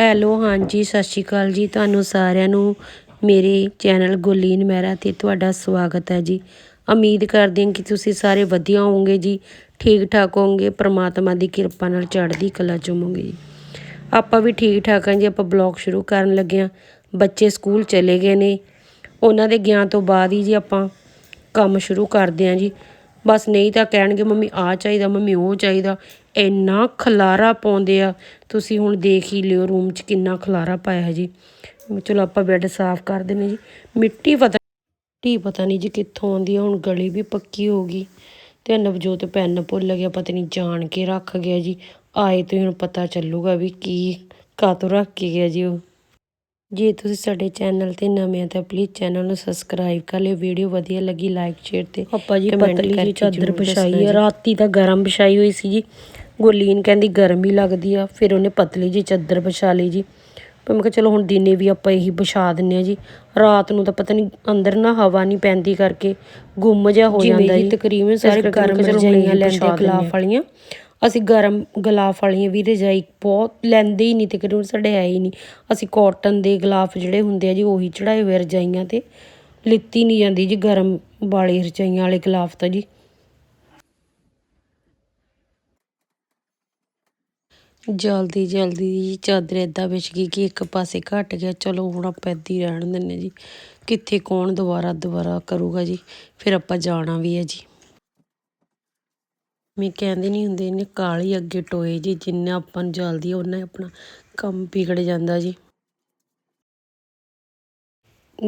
Hello, ਹਾਂਜੀ, ਸਤਿ ਸ਼੍ਰੀ ਅਕਾਲ ਜੀ ਤੁਹਾਨੂੰ ਸਾਰਿਆਂ ਨੂੰ। ਮੇਰੇ ਚੈਨਲ ਗੁਰਲੀਨ ਮਹਿਰਾ ਤੇ ਤੁਹਾਡਾ ਸਵਾਗਤ ਹੈ ਜੀ। ਉਮੀਦ ਕਰਦੇ ਹਾਂ ਕਿ ਤੁਸੀਂ ਸਾਰੇ ਵਧੀਆ ਹੋਵੋਗੇ ਜੀ ਠੀਕ ਠਾਕ ਹੋਵੋਗੇ, ਪ੍ਰਮਾਤਮਾ ਦੀ ਕਿਰਪਾ ਨਾਲ ਚੜ੍ਹਦੀ ਕਲਾ ਚੁੰਮੋਗੇ ਜੀ। ਆਪਾਂ ਵੀ ਠੀਕ ਠਾਕ ਹਾਂ ਜੀ, ਆਪਾਂ ਬਲੌਗ ਸ਼ੁਰੂ ਕਰਨ ਲੱਗੇ ਹਾਂ। ਬੱਚੇ ਸਕੂਲ ਚਲੇ ਗਏ ਨੇ। ਉਹਨਾਂ ਦੇ ਗਿਆਨ ਤੋਂ ਬਾਅਦ ਹੀ ਜੀ ਆਪਾਂ ਕੰਮ ਸ਼ੁਰੂ ਕਰਦੇ ਹਾਂ ਜੀ। ਬਸ ਨਹੀਂ ਤਾਂ ਕਹਿਣਗੇ, ਮੰਮੀ ਆ ਚਾਹੀਦਾ, ਮੰਮੀ ਉਹ ਚਾਹੀਦਾ। ਇੰਨਾ ਖਲਾਰਾ ਪਾਉਂਦੇ ਆ। ਤੁਸੀਂ ਹੁਣ ਦੇਖ ਹੀ ਲਿਓ ਰੂਮ 'ਚ ਕਿੰਨਾ ਖਲਾਰਾ ਪਾਇਆ ਹੈ ਜੀ। ਚਲੋ ਆਪਾਂ ਬੈੱਡ ਸਾਫ਼ ਕਰ ਦਿੰਦੇ ਜੀ। ਮਿੱਟੀ ਪਤਾ ਮਿੱਟੀ ਪਤਾ ਨਹੀਂ ਜੀ ਕਿੱਥੋਂ ਆਉਂਦੀ ਆ। ਹੁਣ ਗਲੀ ਵੀ ਪੱਕੀ ਹੋ ਗਈ ਤੇ ਨਵਜੋਤ ਪੈਨ ਭੁੱਲ ਗਿਆ ਪਤਾ ਨਹੀਂ ਜਾਣ ਕੇ ਰੱਖ ਗਿਆ ਜੀ। ਆਏ ਤੇ ਹੁਣ ਪਤਾ ਚੱਲੂਗਾ ਵੀ ਕੀ ਕਾਤੋਂ ਰੱਖ ਕੇ ਗਿਆ ਜੀ ਉਹ। ਜੇ ਤੁਸੀਂ ਸਾਡੇ ਚੈਨਲ ਤੇ ਨਵੇਂ ਆ ਤਾਂ ਪਲੀਜ਼ ਚੈਨਲ ਨੂੰ ਸਬਸਕ੍ਰਾਈਬ ਕਰ ਲਿਓ। ਵੀਡੀਓ ਵਧੀਆ ਲੱਗੀ ਲਾਈਕ ਸ਼ੇਅਰ ਤੇ ਆਪਾਂ ਜੀ ਪਤਲੀ ਜੀ ਚਾਦਰ ਵਿਛਾਈ ਜੀ। ਰਾਤੀ ਤਾਂ ਗਰਮ ਵਿਛਾਈ ਹੋਈ ਸੀ ਜੀ। ਗੁਰਲੀਨ ਕਹਿੰਦੀ ਗਰਮੀ ਲੱਗਦੀ ਆ ਫਿਰ ਉਹਨੇ ਪਤਲੀ ਜੀ ਚਾਦਰ ਵਿਛਾ ਲਈ ਜੀ। ਪਰ ਮੈਂ ਕਿਹਾ ਚਲੋ ਹੁਣ ਦਿਨੇ ਵੀ ਆਪਾਂ ਇਹੀ ਵਿਛਾ ਦਿੰਨੇ ਆ ਜੀ। ਰਾਤ ਨੂੰ ਤਾਂ ਪਤਾ ਨਹੀਂ ਅੰਦਰ ਨਾ ਹਵਾ ਨਹੀਂ ਪੈਂਦੀ ਕਰਕੇ ਗੁੰਮ ਜਿਹਾ ਹੋ ਜਾਂਦਾ ਜੀ ਤਕਰੀਬਨ ਸਾਰੇ ਗਰਮ ਰਜਾਈਆਂ ਲੈਂਦੇ ਗਲਾਫ। ਵਾਲੀਆਂ। ਅਸੀਂ ਗਰਮ ਗਲਾਫ ਵਾਲੀਆਂ ਵੀ ਰਜਾਈ ਬਹੁਤ ਲੈਂਦੇ ਹੀ ਨਹੀਂ ਤਕਰੀਬਨ ਸਾਡੇ ਹੈ ਹੀ ਨਹੀਂ। ਅਸੀਂ ਕਾਟਨ ਦੇ ਗਲਾਫ ਜਿਹੜੇ ਹੁੰਦੇ ਆ ਜੀ ਉਹੀ ਚੜਾਏ ਹੋਏ ਰਜਾਈਆਂ ਤੇ। ਲਿੱਤੀ ਨਹੀਂ ਜਾਂਦੀ ਜੀ ਗਰਮ ਵਾਲੀ ਰਜਾਈਆਂ ਵਾਲੇ ਗਲਾਫ ਤਾਂ ਜੀ। ਜਲਦੀ ਜਲਦੀ ਜੀ, ਚਾਦਰ ਏਦਾਂ ਵਿਛ ਗਈ ਕਿ ਇੱਕ ਪਾਸੇ ਘਟ ਗਿਆ। ਚਲੋ, ਹੁਣ ਆਪਾਂ ਇੱਦਾਂ ਹੀ ਰਹਿਣ ਦਿੰਨੇ ਜੀ। ਕਿੱਥੇ ਕੌਣ ਦੁਬਾਰਾ ਦੁਬਾਰਾ ਕਰੂਗਾ ਜੀ? ਫਿਰ ਆਪਾਂ ਜਾਣਾ ਵੀ ਹੈ ਜੀ। ਮੈਂ ਕਹਿੰਦੇ ਨਹੀਂ ਹੁੰਦੇ, ਇਹਨੇ ਕਾਲੀ ਅੱਗੇ ਟੋਏ ਜੀ, ਜਿੰਨਾ ਆਪਾਂ ਨੂੰ ਜਲਦੀ ਆ ਉਹਨਾਂ ਆਪਣਾ ਕੰਮ ਵਿਗੜ ਜਾਂਦਾ ਜੀ।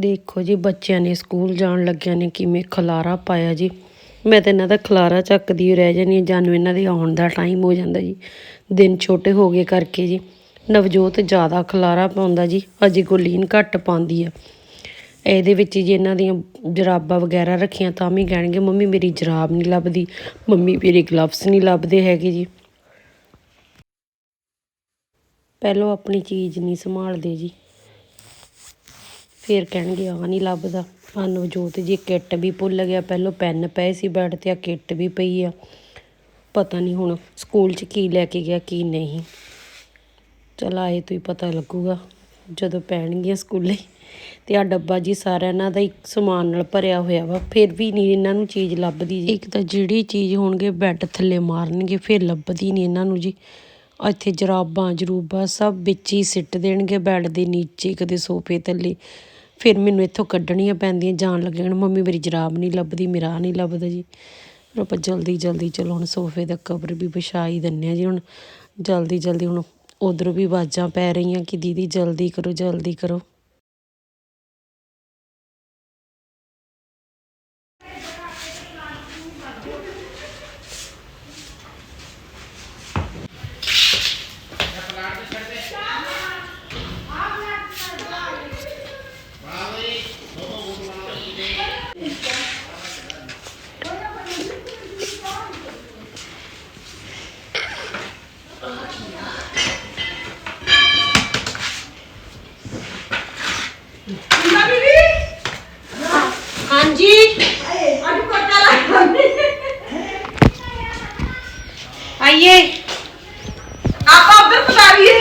ਦੇਖੋ ਜੀ, ਬੱਚਿਆਂ ਨੇ ਸਕੂਲ ਜਾਣ ਲੱਗਿਆਂ ਨੇ ਕਿਵੇਂ ਖਲਾਰਾ ਪਾਇਆ ਜੀ। ਮੈਂ ਤਾਂ ਇਹਨਾਂ ਦਾ ਖਲਾਰਾ ਚੱਕਦੀ ਓ ਰਹਿ ਜਾਂਦੀ ਹਾਂ। ਜਾਨੂੰ ਇਹਨਾਂ ਦੇ ਆਉਣ ਦਾ ਟਾਈਮ ਹੋ ਜਾਂਦਾ ਜੀ। ਦਿਨ ਛੋਟੇ ਹੋ ਗਏ ਕਰਕੇ ਜੀ। ਨਵਜੋਤ ਜ਼ਿਆਦਾ ਖਲਾਰਾ ਪਾਉਂਦਾ ਜੀ। ਅਜੇ ਗੁਰਲੀਨ ਘੱਟ ਪਾਉਂਦੀ ਆ। ਇਹਦੇ ਵਿੱਚ ਜੀ ਇਹਨਾਂ ਦੀਆਂ ਜਰਾਬਾਂ ਵਗੈਰਾ ਰੱਖੀਆਂ ਤਾਂ ਵੀ ਕਹਿਣਗੇ, ਮੰਮੀ, ਮੇਰੀ ਜਰਾਬ ਨਹੀਂ ਲੱਭਦੀ। ਮੰਮੀ, ਮੇਰੇ ਗਲਵਸ ਨਹੀਂ ਲੱਭਦੇ ਹੈਗੇ ਜੀ। ਪਹਿਲੋਂ ਆਪਣੀ ਚੀਜ਼ ਨਹੀਂ ਸੰਭਾਲਦੇ ਜੀ। ਫਿਰ ਕਹਿਣਗੇ ਆ ਨਹੀਂ ਲੱਭਦਾ। ਆ ਨਵਜੋਤ ਜੀ, ਕਿੱਟ ਵੀ ਭੁੱਲ ਗਿਆ। ਪਹਿਲਾਂ ਪੈਨ ਪਏ ਸੀ ਬੈੱਡ ਤੇ ਆ ਕਿੱਟ ਵੀ ਪਈ ਆ। ਪਤਾ ਨਹੀਂ ਹੁਣ ਸਕੂਲ 'ਚ ਕੀ ਲੈ ਕੇ ਗਿਆ, ਕੀ ਨਹੀਂ। ਚਲ ਆਏ ਤੋਂ ਹੀ ਪਤਾ ਲੱਗੂਗਾ, ਜਦੋਂ ਪੈਣਗੀਆਂ ਸਕੂਲੇ। ਤੇ ਆ ਡੱਬਾ ਜੀ ਸਾਰਾ ਇਹਨਾਂ ਦਾ ਇੱਕ ਸਮਾਨ ਨਾਲ ਭਰਿਆ ਹੋਇਆ ਵਾ, ਫਿਰ ਵੀ ਨਹੀਂ ਇਹਨਾਂ ਨੂੰ ਚੀਜ਼ ਲੱਭਦੀ ਜੀ। ਇੱਕ ਤਾਂ ਜਿਹੜੀ ਚੀਜ਼ ਹੋਣਗੇ ਬੈੱਡ ਥੱਲੇ ਮਾਰਨਗੇ, ਫਿਰ ਲੱਭਦੀ ਨਹੀਂ ਇਹਨਾਂ ਨੂੰ ਜੀ। ਇੱਥੇ ਜਰਾਬਾਂ, ਜਰੂਬਾਂ ਸਭ ਵਿੱਚ ਹੀ ਸਿੱਟ ਦੇਣਗੇ ਬੈੱਡ ਦੇ ਨੀਚੇ, ਕਦੇ ਸੋਫੇ ਥੱਲੇ। ਫਿਰ ਮੈਨੂੰ ਇੱਥੋਂ ਕੱਢਣੀਆਂ ਪੈਂਦੀਆਂ, ਜਾਣ ਲੱਗਣ ਮੰਮੀ ਮੇਰੀ ਜਰਾਬ ਨਹੀਂ ਲੱਭਦੀ, ਮੇਰਾ ਆਹ ਨਹੀਂ ਲੱਭਦਾ ਜੀ। ਫਿਰ ਆਪਾਂ ਜਲਦੀ ਜਲਦੀ ਚਲੋ, ਹੁਣ ਸੋਫੇ ਦਾ ਕਵਰ ਵੀ ਵਿਛਾ ਹੀ ਦਿੰਨੇ ਆ ਜੀ, ਹੁਣ ਜਲਦੀ ਜਲਦੀ ਹੁਣ ਉੱਧਰੋਂ ਵੀ ਆਵਾਜ਼ਾਂ ਪੈ ਰਹੀਆਂ ਕਿ ਦੀਦੀ ਜਲਦੀ ਕਰੋ ਜਲਦੀ ਕਰੋ ਹਾਂਜੀ ਚੜੀਏ ਆਪਾਂ ਉੱਧਰ ਪਤਾਰੀਏ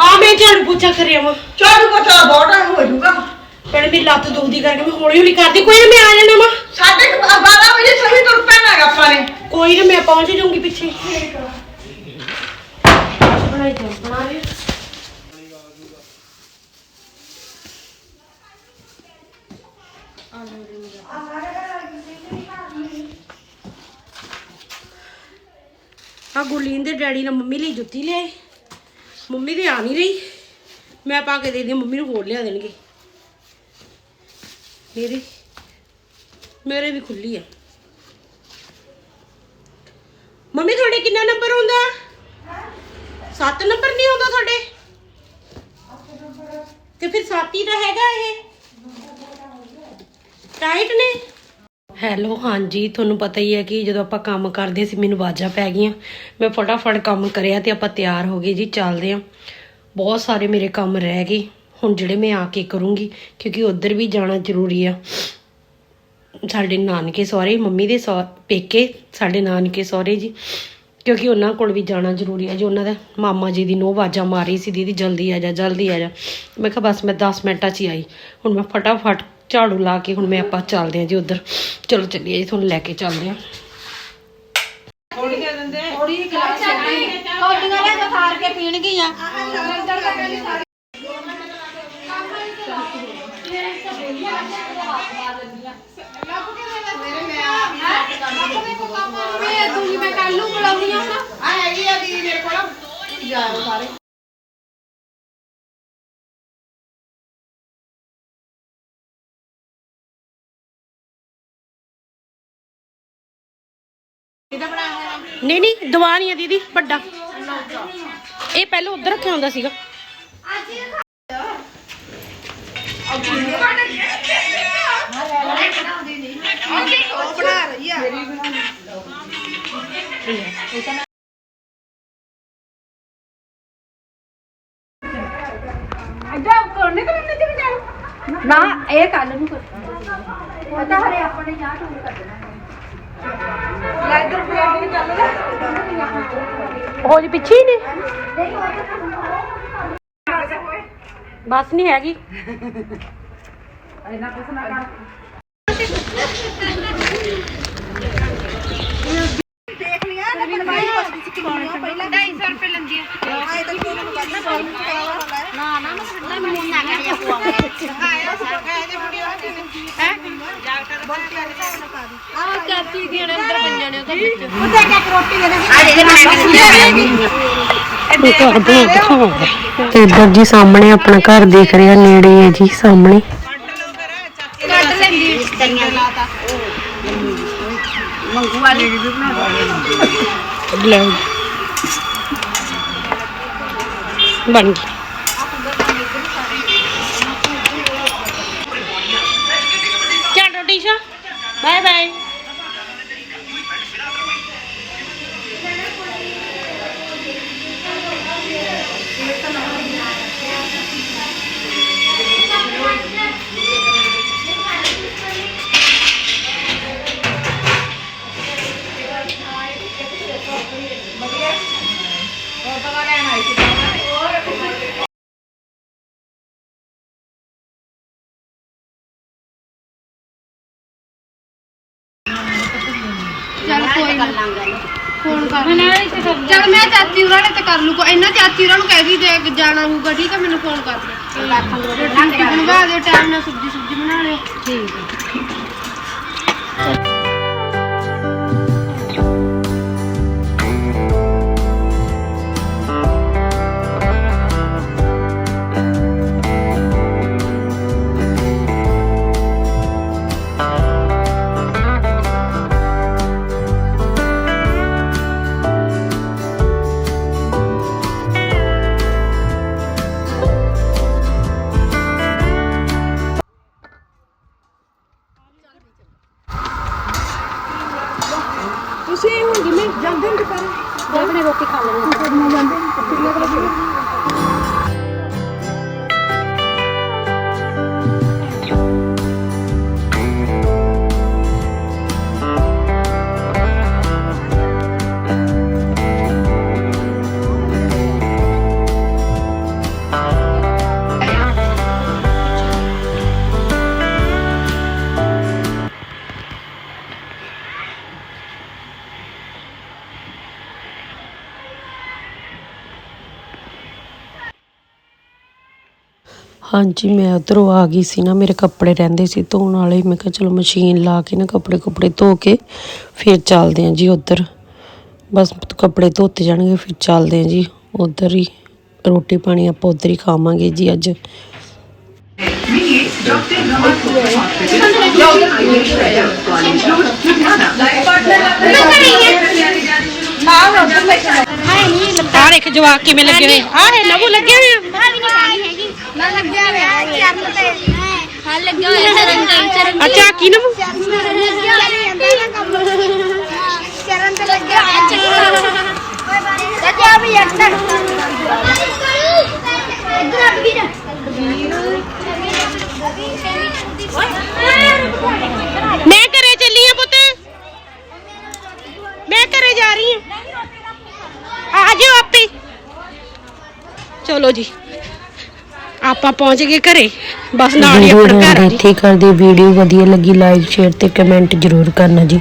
ਹਾਂ ਮੈਂ ਝਾੜੂ ਪੋਚਾ ਕਰਿਆ ਵਾ। ਚੜੂ ਪਤਾ ਬੋਟਾ ਹੋ ਜਾਊਗਾ। ਪਰ ਮੇਰੀ ਲੱਤ ਦੁਖਦੀ ਕਰਕੇ ਮੈਂ ਹੌਲੀ ਹੌਲੀ ਕਰਦੀ। ਕੋਈ ਨਾ ਮੈਂ ਆ ਜਾਣਾ ਵਾ। ਸਾਡੇ 12 ਵਜੇ ਸਹੀ ਤੁਰ ਪੈਣਾ ਗਾ ਆਪਾਂ ਨੇ। ਕੋਈ ਨਾ ਮੈਂ ਪਹੁੰਚ ਜਾਊਂਗੀ ਪਿੱਛੇ। ਬਣਾਈ ਜਾ ਬਣਾ ਲਿਆ ਆ ਗੁਰਲੀਨ ਦੇ ਡੈਡੀ ਨੇ ਮੰਮੀ ਲਈ ਜੁੱਤੀ ਲਿਆਏ ਮੰਮੀ ਦੇ ਆ ਨਹੀਂ ਰਹੀ। ਮੈਂ ਪਾ ਕੇ ਦੇ ਦੀ ਮੰਮੀ ਨੂੰ ਹੋਰ ਲਿਆ ਦੇਣਗੇ। ਮੇਰੀ ਮੇਰੇ ਵੀ ਖੁੱਲੀ ਆ। ਮੰਮੀ, ਤੁਹਾਡੇ ਕਿੰਨਾ ਨੰਬਰ ਆਉਂਦਾ? 7 ਨੰਬਰ ਨਹੀਂ ਆਉਂਦਾ ਤੁਹਾਡੇ? ਤੇ ਫਿਰ 7 ਹੀ ਤਾਂ ਹੈਗਾ ਇਹ? ਟਾਈਟ ਨੇ? ਹੈਲੋ ਹਾਂਜੀ, ਤੁਹਾਨੂੰ ਪਤਾ ਹੀ ਹੈ ਕਿ ਜਦੋਂ ਆਪਾਂ ਕੰਮ ਕਰਦੇ ਸੀ ਮੈਨੂੰ ਆਵਾਜ਼ਾਂ ਪੈ ਗਈਆਂ। ਮੈਂ ਫਟਾਫਟ ਕੰਮ ਕਰਿਆ ਤੇ ਆਪਾਂ ਤਿਆਰ ਹੋ ਗਏ ਜੀ, ਚੱਲਦੇ ਆਂ ਬਹੁਤ ਸਾਰੇ ਮੇਰੇ ਕੰਮ ਰਹਿ ਗਏ। ਹੁਣ ਜਿਹੜੇ ਮੈਂ ਆ ਕੇ ਕਰੂੰਗੀ, ਕਿਉਂਕਿ ਉੱਧਰ ਵੀ ਜਾਣਾ ਜ਼ਰੂਰੀ ਆ। ਸਾਡੇ ਨਾਨਕੇ ਸਹੁਰੇ, ਮੰਮੀ ਦੇ ਸਹੁ- ਪੇਕੇ ਸਾਡੇ ਨਾਨਕੇ ਸਹੁਰੇ ਜੀ। ਕਿਉਂਕਿ ਉਹਨਾਂ ਕੋਲ ਵੀ ਜਾਣਾ ਜ਼ਰੂਰੀ ਹੈ ਜੀ, ਉਹਨਾਂ ਦਾ ਮਾਮਾ ਜੀ ਦੀ ਨੋ ਆਵਾਜ਼ਾਂ ਮਾਰੀ ਸੀ, ਦੀਦੀ, ਜਲਦੀ ਆ ਜਾ, ਜਲਦੀ ਆ ਜਾ। ਮੈਂ ਕਿਹਾ, ਬਸ ਮੈਂ 10 ਮਿੰਟਾਂ 'ਚ ਹੀ ਆਈ। ਹੁਣ ਮੈਂ ਫਟਾਫਟ ਝਾੜੂ ਲਾ ਕੇ ਹੁਣ ਮੈਂ ਆਪਾਂ ਚੱਲਦੇ ਹਾਂ ਜੀ ਉਧਰ। ਚਲੋ ਚੱਲੀਏ ਜੀ, ਤੁਹਾਨੂੰ ਲੈ ਕੇ ਚੱਲਦੇ ਹਾਂ। ਕੋਟੀਆਂ ਲੈ ਕੇ ਖਾਰ ਕੇ ਪੀਣਗੀਆਂ ਮੈਂ ਕੱਲ ਨੂੰ ਬੁਲਾਉਣੀ ਆ ਹੁਣ ਆ ਹੈਗੀ ਆ ਦੀ ਮੇਰੇ ਕੋਲ। ਜਾਓ ਸਾਰੇ। ਨਹੀਂ ਨਹੀਂ ਦਵਾ ਨਹੀਂ ਹੈ ਦੀਦੀ ਵੱਡਾ। ਇਹ ਪਹਿਲਾਂ ਉਧਰ ਰੱਖਿਆ ਹੁੰਦਾ ਸੀਗਾ। ਨਾ ਇਹ ਕੱਲ ਨੂੰ ਕਰਨਾ ਉਹ ਤਾਂ ਹਰੇ ਆਪਣੇ ਜਾਂ ਟੂਰ ਉਹ ਜੀ ਪਿੱਛੇ ਹੀ ਨੇ। ਬਸ ਨਹੀਂ ਹੈਗੀ। ਦੇਖ ਲਿਆ ਨਾ ਮੈਨੂੰ ਬਾਈ ਪੁੱਛਦੀ ਸੀ ਕਿੰਨੀ ਆ ਪਹਿਲਾਂ 250 ਰੁਪਏ ਲੈਂਦੀ ਆ ਆਏ ਤਾਂ ਕੋਈ ਨੂੰ ਕਰਨਾ ਬਾਈ ਨੂੰ ਕਰਾਵਾ ਹੁੰਦਾ ਹੈ ਨਾ ਨਾ ਮੈਂ ਸਿੱਧਾ ਮੈਨੂੰ ਨਾ ਕਰਿਆ ਪੁਆ ਆਇਆ ਸਰਕਾ ਇਹਦੇ ਵੀਡੀਓ ਆ ਕੇ ਹੈ ਡਾਕਟਰ ਬੰਦ ਕਰ ਕੇ ਨਾ ਪਾ ਦੀ ਆ ਕਾਪੀ ਦੀਆਂ ਅੰਦਰ ਪੰਜਾਂ ਨੇ ਉਹਦੇ ਵਿੱਚ ਉੱਤੇ ਕਿਆ ਰੋਟੀ ਦੇ ਦੇ ਤੇ ਇੱਧਰ ਜੀ ਸਾਹਮਣੇ ਆਪਣਾ ਘਰ ਦੇਖ ਰਿਹਾ ਨੇੜੇ ਹੈ ਜੀ ਸਾਹਮਣੇ। ਕੱਟ ਲੈਂਦੀ ਤਰੀਆਂ ਲਾਤਾ ਮੰਗੂ ਵਾਲੀ ਲੈ ਬਣ ਗਈ ਚਲੋ ਟੀਸ਼ਾ ਬਾਏ ਬਾਏ ਚੱਲ ਕੋਈ ਨਾ। ਫੋਨ ਕਰ ਚੱਲ ਮੈਂ ਚਾਚੀ ਉਹਨਾਂ ਨੇ ਤੇ ਕਰ ਲੂ ਕੋ ਇਹਨਾਂ ਚਾਚੀ ਉਹਨਾਂ ਨੂੰ ਕਹਿ ਦੀ ਜੇ ਜਾਣਾ ਹੋਊਗਾ ਠੀਕ ਹੈ ਮੈਨੂੰ ਫੋਨ ਕਰ ਦੇ। ਰੋਟੀ ਬਣਵਾ ਦਿਓ ਟਾਈਮ ਨਾਲ ਸਬਜ਼ੀ ਸੁਬਜ਼ੀ ਬਣਾ ਲਿਓ। ਠੀਕ ਹਾਂਜੀ, ਮੈਂ ਉੱਧਰੋਂ ਆ ਗਈ ਸੀ ਨਾ, ਮੇਰੇ ਕੱਪੜੇ ਰਹਿੰਦੇ ਸੀ ਧੋਣ ਵਾਲੇ। ਮੈਂ ਕਿਹਾ, ਚਲੋ ਮਸ਼ੀਨ ਲਾ ਕੇ ਨਾ ਕੱਪੜੇ ਕੁਪੜੇ ਧੋ ਕੇ ਫਿਰ ਚੱਲਦੇ ਹਾਂ ਜੀ ਉੱਧਰ। ਬਸ ਕੱਪੜੇ ਧੋਤੇ ਜਾਣਗੇ, ਫਿਰ ਚੱਲਦੇ ਹਾਂ ਜੀ ਉੱਧਰ ਹੀ। ਰੋਟੀ ਪਾਣੀ ਆਪਾਂ ਉੱਧਰ ਹੀ ਖਾਵਾਂਗੇ ਜੀ ਅੱਜ। ਆ ਦੇਖ ਜਵਾਕ ਕਿਵੇਂ ਲੱਗੇ ਹੋਏ। ਆ ਨਵੂ ਲੱਗੇ ਹੋਏ अच्छा की मैं घरे चली हूँ पुत मैं घरे जा रही हूँ। आ जाओ आप चलो जी। ਆਪਾਂ ਪਹੁੰਚ ਗਏ ਘਰੇ। ਬਸ ਨਾਲ ਹੀ ਆਪਣਾ ਘਰ ਆ ਜੀ। ਇੱਥੇ ਕਰਦੇ ਵੀਡੀਓ ਵਧੀਆ ਲੱਗੀ ਲਾਈਕ ਸ਼ੇਅਰ ਤੇ ਕਮੈਂਟ ਜ਼ਰੂਰ ਕਰਨਾ ਜੀ।